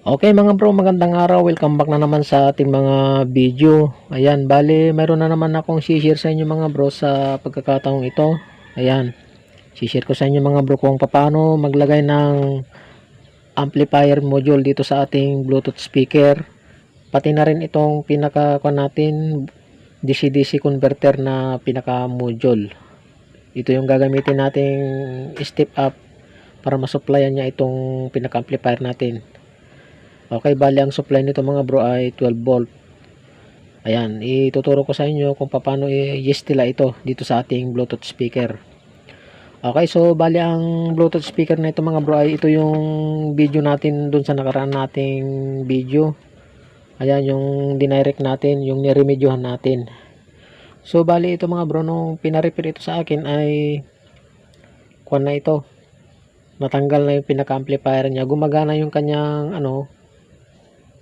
Okay mga bro, magandang araw. Welcome back na naman sa ating mga video. Ayan, bali, mayroon na naman akong share sa inyo mga bro sa pagkakataong ito. Ayan, share ko sa inyo mga bro kung paano maglagay ng amplifier module dito sa ating Bluetooth speaker. Pati na rin itong pinaka natin DC-DC converter na pinaka module. Ito yung gagamitin nating step up para masupplyan niya itong pinaka amplifier natin. Okay, bali ang supply nito mga bro ay 12 volt. Ayan, ituturo ko sa inyo kung paano i-yestila ito dito sa ating Bluetooth speaker. Okay, so bali ang Bluetooth speaker na ito mga bro ay ito yung video natin dun sa nakaraan nating video. Ayan, yung dinirect natin, yung niremedyohan natin. So bali ito mga bro, nung pinarepair ito sa akin ay kuan na ito. Natanggal na yung pinaka-amplifier niya. Gumagana yung kanyang ano,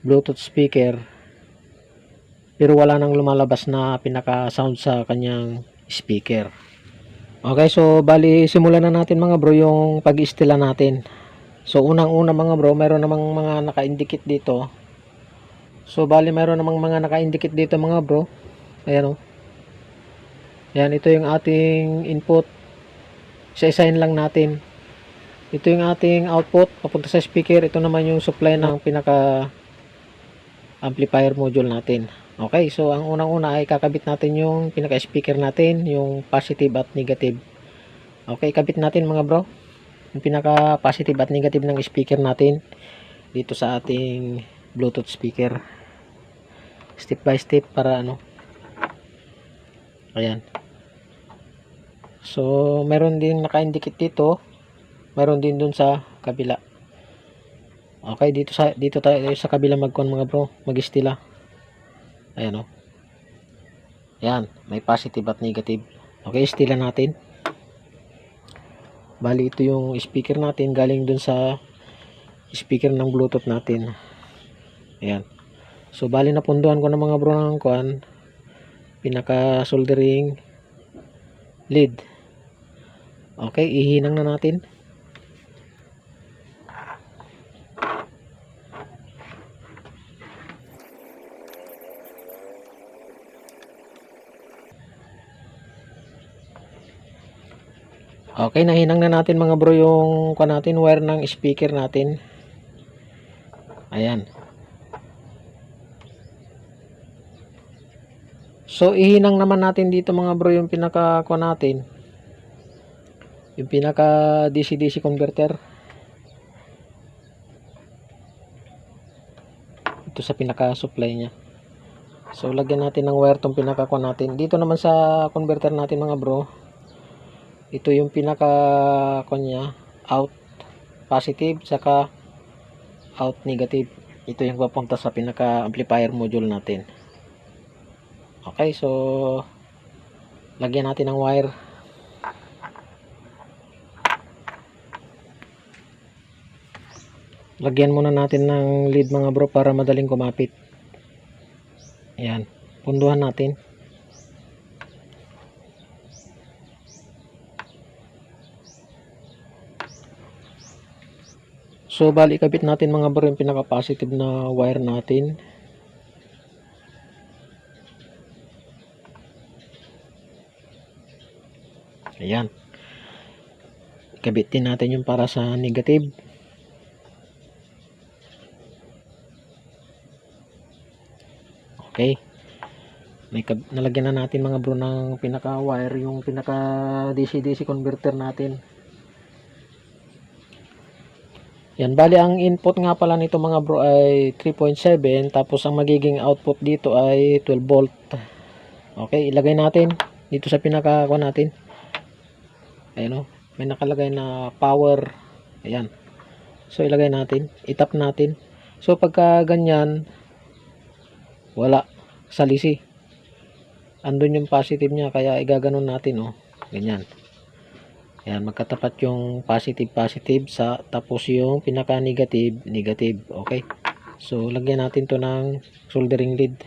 Bluetooth speaker pero wala nang lumalabas na pinaka sound sa kanyang speaker. Okay so bali simulan na natin mga bro yung pag-istila natin. So unang una mga bro meron namang mga naka-indicate dito. So bali meron namang mga naka-indicate dito mga bro. Ayan o yan ito yung ating input. Isa-isahin lang natin. Ito yung ating output papunta sa speaker. Ito naman yung supply ng pinaka amplifier module natin. Okay, so ang unang-una ay kakabit natin yung pinaka-speaker natin, yung positive at negative. Okay, kabit natin mga bro. Yung pinaka-positive at negative ng speaker natin dito sa ating Bluetooth speaker. Step by step para ano. Ayan. So, meron din naka-indicate dito. Meron din dun sa kabila. Okay, dito sa dito tayo sa kabila magkon mga bro, magistila. Ayan oh. Yan, may positive at negative. Okay, istila natin. Bali ito yung speaker natin galing dun sa speaker ng Bluetooth natin. Ayan. So bali napunduhan ko ng mga bro ng kuan pinaka soldering lead. Okay, ihinang na natin. Okay, nahinang na natin mga bro yung kuha natin, wire ng speaker natin. Ayan. So, ihinang naman natin dito mga bro yung pinaka kuha natin. Yung pinaka DC-DC converter. Ito sa pinaka supply niya. So, lagyan natin ng wire tong pinaka kuha natin. Dito naman sa converter natin mga bro ito yung pinaka kanya out positive saka out negative. Ito yung papunta sa pinaka amplifier module natin. Okay so lagyan natin ng wire. Lagyan muna natin ng lead mga bro para madaling kumapit. Ayan punduhan natin So, bali ikabit natin mga bro yung pinaka-positive na wire natin. Ayan. Ikabit din natin yung para sa negative. Okay. May nalagyan na natin mga bro ng pinaka-wire, yung pinaka DC-DC converter natin. Yan, bali ang input nga pala nito mga bro ay 3.7 tapos ang magiging output dito ay 12 volt. Okay, ilagay natin dito sa pinaka ko natin. Ayun oh, may nakalagay na power. Ayan. So ilagay natin, itap natin. So pagka ganyan wala salisi. Andun yung positive niya kaya igaganon natin oh. Ganyan. Ayan, magkatapat yung positive positive sa tapos yung pinaka negative negative. Okay. So lagyan natin to ng soldering lead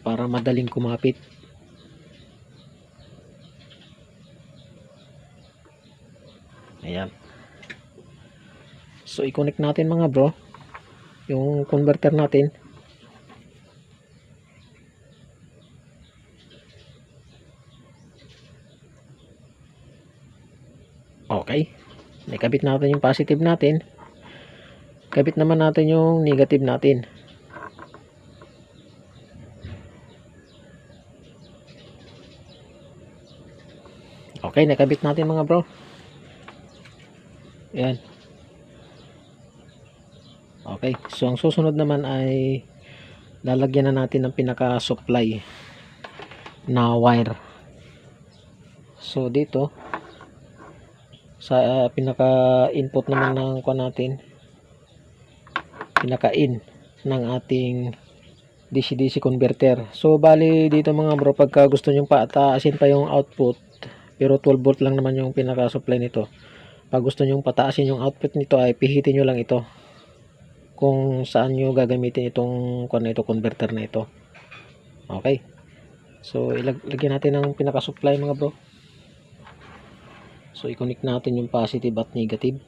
para madaling kumapit. Ayan. So i-connect natin mga bro. yung converter natin. Okay. Nakabit natin yung positive natin. Kabit naman natin yung negative natin. Okay, nakabit natin mga bro. Yan. Okay, so ang susunod naman ay lalagyan na natin ng pinaka-supply na wire. So dito sa uh, pinaka-input naman ng kuha natin pinaka-in ng ating DC-DC converter. So bali dito mga bro pagka gusto nyo pataasin pa yung output pero 12 volt lang naman yung pinaka-supply nito. Pag gusto nyo pataasin yung output nito ay pihitin nyo lang ito kung saan nyo gagamitin itong kung ito converter na ito. Okay. So ilagyan natin ng pinaka-supply mga bro. So, i-connect natin yung positive at negative.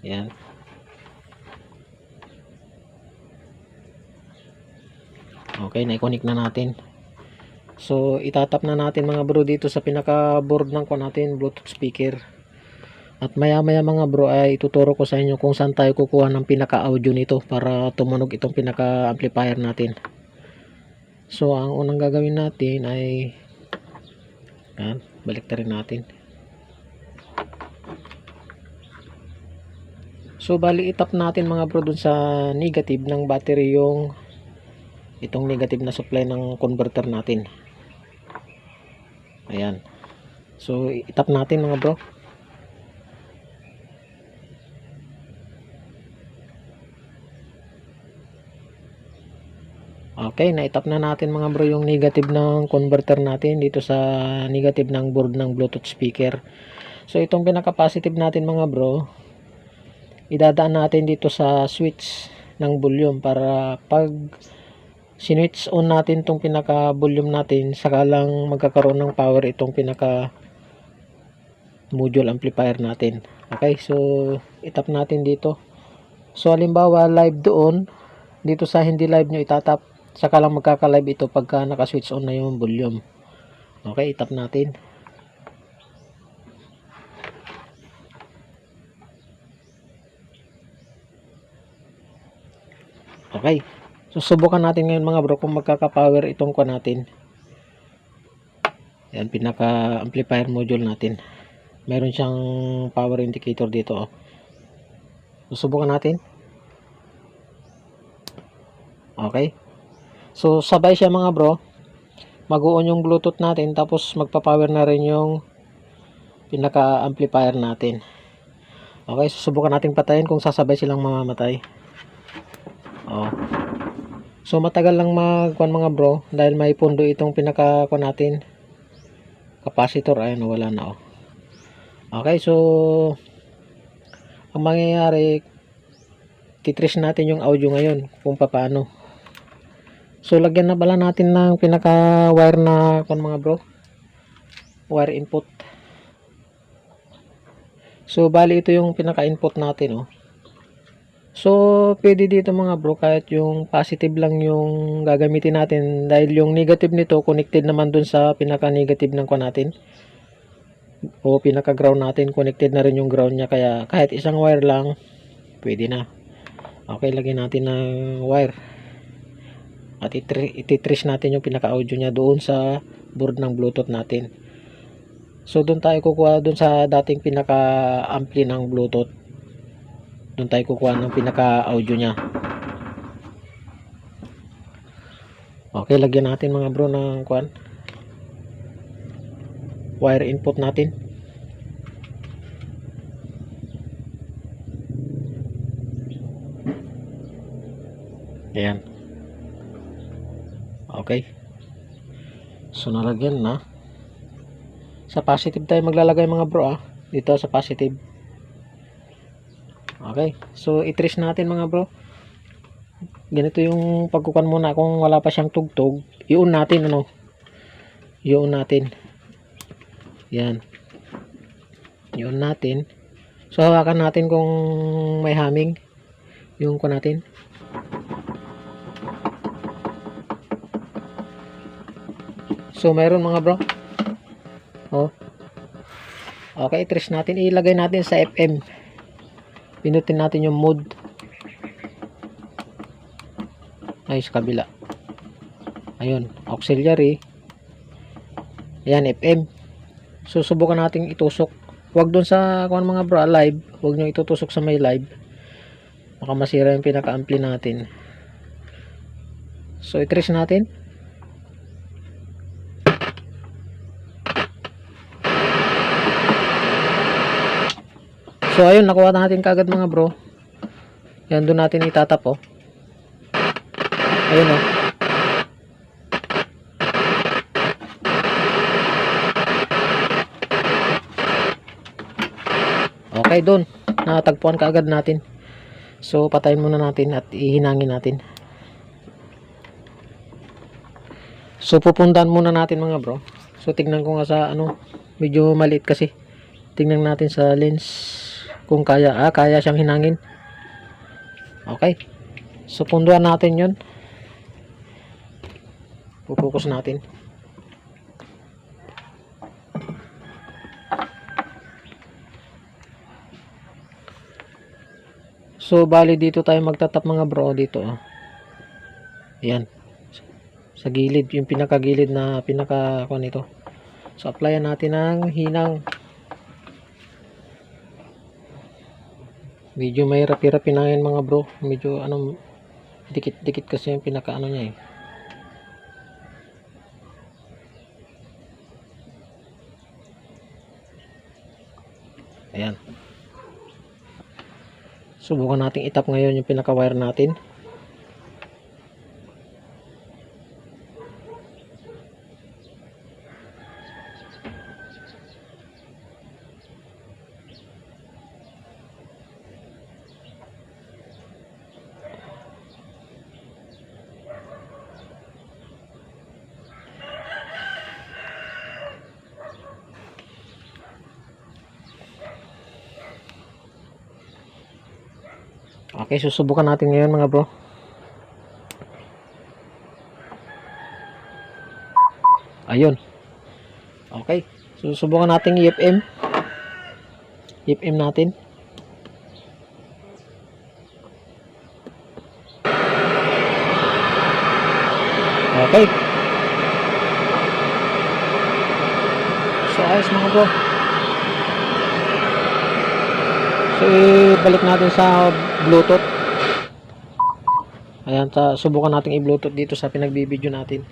Yan. Okay, na-connect na natin. So, itatap na natin mga bro dito sa pinaka-board ng ko natin, Bluetooth speaker. At maya-maya mga bro ay ituturo ko sa inyo kung saan tayo kukuha ng pinaka-audio nito para tumunog itong pinaka-amplifier natin. So, ang unang gagawin natin ay yan, balik rin natin. So, bali itap natin mga bro dun sa negative ng battery yung itong negative na supply ng converter natin. Ayan. So, itap natin mga bro. Okay, na-tap na natin mga bro yung negative ng converter natin dito sa negative ng board ng Bluetooth speaker. So itong pinaka-positive natin mga bro, idadaan natin dito sa switch ng volume para pag sinwitch on natin itong pinaka-volume natin, saka lang magkakaroon ng power itong pinaka module amplifier natin. Okay, so itap natin dito. So halimbawa live doon, dito sa hindi live nyo itatap saka lang magkaka-live ito pagka naka-switch on na yung volume. Okay, itap natin. Okay. Susubukan natin ngayon mga bro kung magkaka-power itong ko natin. Yan, pinaka-amplifier module natin. Meron siyang power indicator dito. Oh. Susubukan natin. Okay. So, sabay siya mga bro. Mag-on yung Bluetooth natin tapos magpa-power na rin yung pinaka-amplifier natin. Okay, susubukan natin patayin kung sasabay silang mamamatay. Oh. So, matagal lang magkuhan mga bro dahil may pundo itong pinaka natin. Capacitor, ayun, wala na oh. Okay, so ang mangyayari titrace natin yung audio ngayon kung paano. So, lagyan na bala natin ng pinaka-wire na kung mga bro. Wire input. So, bali ito yung pinaka-input natin, oh. So, pwede dito mga bro, kahit yung positive lang yung gagamitin natin. Dahil yung negative nito, connected naman dun sa pinaka-negative ng ko natin. O pinaka-ground natin, connected na rin yung ground niya. Kaya, kahit isang wire lang, pwede na. Okay, lagyan natin ng wire at ititrace natin yung pinaka-audio niya doon sa board ng Bluetooth natin. So doon tayo kukuha doon sa dating pinaka-ampli ng Bluetooth. Doon tayo kukuha ng pinaka-audio niya. Okay, lagyan natin mga bro ng kuan. Wire input natin. Ayan. Okay. So, nalagyan na. Sa positive tayo maglalagay mga bro ah. Dito sa positive. Okay. So, itrace natin mga bro. Ganito yung pagkukan muna kung wala pa siyang tugtog. Iun natin ano. Iun natin. Yan. Iun natin. So, hawakan natin kung may humming. Yung ko natin. So, meron mga bro. Oh. Okay, trace natin. Ilagay natin sa FM. Pinutin natin yung mode. Ay, sa kabila. Ayun, auxiliary. Ayan, FM. Susubukan natin itusok. Huwag doon sa kung ano mga bro, live. Huwag nyo itutusok sa may live. Baka masira yung pinaka-ampli natin. So, i-trace natin. So, ayun, nakuha natin kagad mga bro. Yan, doon natin itatap, oh. Ayun, oh. Okay, doon. Natagpuan kaagad natin. So, patayin muna natin at ihinangin natin. So, pupuntahan muna natin mga bro. So, tignan ko nga sa ano, medyo maliit kasi. Tingnan natin sa lens kung kaya. Ah, kaya siyang hinangin. Okay. So, punduan natin yun. Pupukus natin. So, bali dito tayo magtatap mga bro dito. Oh. Ayan. Sa gilid, yung pinakagilid na pinaka ako nito. So, applyan natin ng hinang. Medyo may hirap-hirap pinangin mga bro. Medyo ano, dikit-dikit kasi yung pinaka ano niya eh. Ayan. Subukan natin itap ngayon yung pinaka-wire natin. Okay, susubukan natin ngayon mga bro. Ayun. Okay. Susubukan natin EFM. EFM natin. Okay. So, ayos mga bro. So, ibalik natin sa Bluetooth. Ayan, ta subukan natin i-Bluetooth dito sa pinagbibideo natin.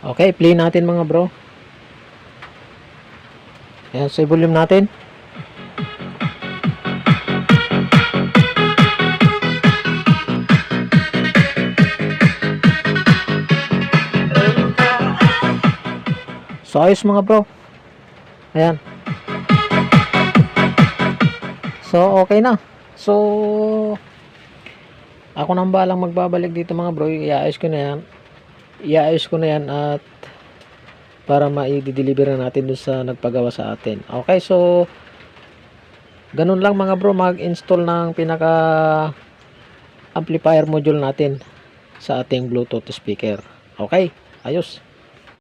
Okay, play natin mga bro. Ayan, sa volume natin. So, ayos mga bro. Ayan. So, okay na. So, ako nang balang magbabalik dito mga bro. Iayos ko na yan. Iayos ko na yan at para ma-deliver na natin dun sa nagpagawa sa atin. Okay, so ganun lang mga bro mag-install ng pinaka amplifier module natin sa ating Bluetooth speaker. Okay, ayos.